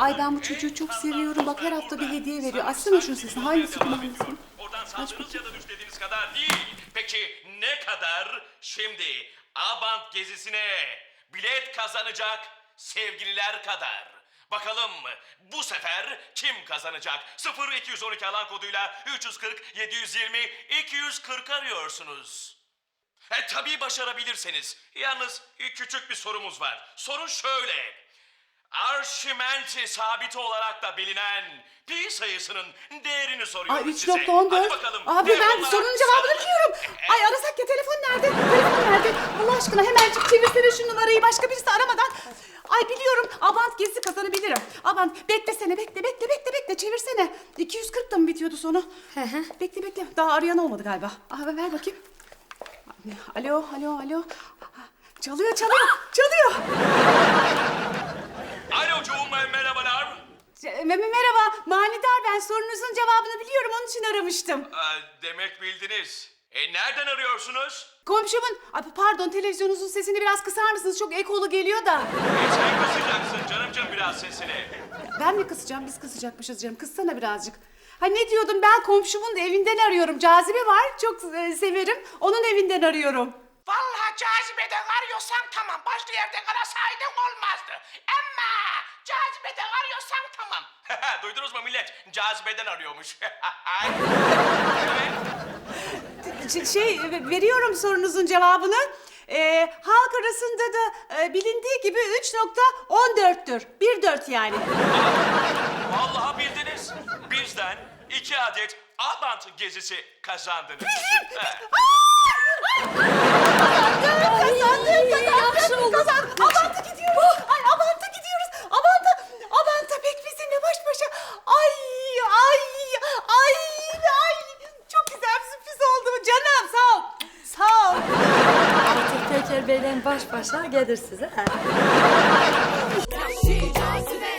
Ay ben bu çocuğu çok seviyorum. Bak her hafta bir hediye veriyor. Açsana şunu sesini. Hangisi kim hangisi? Oradan sandığınız ya da düşlediğiniz kadar değil. Peki ne kadar? Şimdi Abant gezisine bilet kazanacak sevgililer kadar. Bakalım bu sefer kim kazanacak? 0212 alan koduyla 340 720 240 arıyorsunuz. E tabii başarabilirseniz. Yalnız küçük bir sorumuz var. Sorun şöyle. Arşimensi sabiti olarak da bilinen pi sayısının değerini soruyorum Ay size. 3.14. Hadi bakalım. Abi ben Telefonlara sorunun cevabını biliyorum. Ay arasak ya telefon nerede? Telefon nerede? Allah aşkına hemencik çevirsene şu numarayı başka birisi aramadan. Ay biliyorum. Abant gezisi kazanabilirim. Abant beklesene bekle bekle bekle bekle çevirsene. 240 da mı bitiyordu sonu? bekle bekle. Daha arayan olmadı galiba. Aha ver bakayım. Alo alo alo. Çalıyor çalıyor çalıyor. Ben sorunuzun cevabını biliyorum onun için aramıştım. Aa, demek bildiniz. E nereden arıyorsunuz? Komşumun, Ay, pardon televizyonunuzun sesini biraz kısar mısınız? Çok ekolu geliyor da. E, sen kısacaksın canımcığım biraz sesini. Ben mi kısacağım? Biz kısacakmışız canım. Kıssana birazcık. Ha ne diyordum ben komşumun evinden arıyorum. Cazibe var. Çok e, severim. Onun evinden arıyorum. Vallahi cazibeden arıyorsan tamam. Başka yerden arasaydın olmazdı. Ama cazibeden arıyorsan tamam. Duydunuz mu millet? Cazibeden arıyormuş. Ş- Şey e, veriyorum sorunuzun cevabını. E, halk arasında da e, bilindiği gibi 3.14'tür. 1.4 yani. Vallahi bildiniz. Bizden iki adet Abant gezisi kazandınız. Kazandık, Bey'le baş başa gelir size.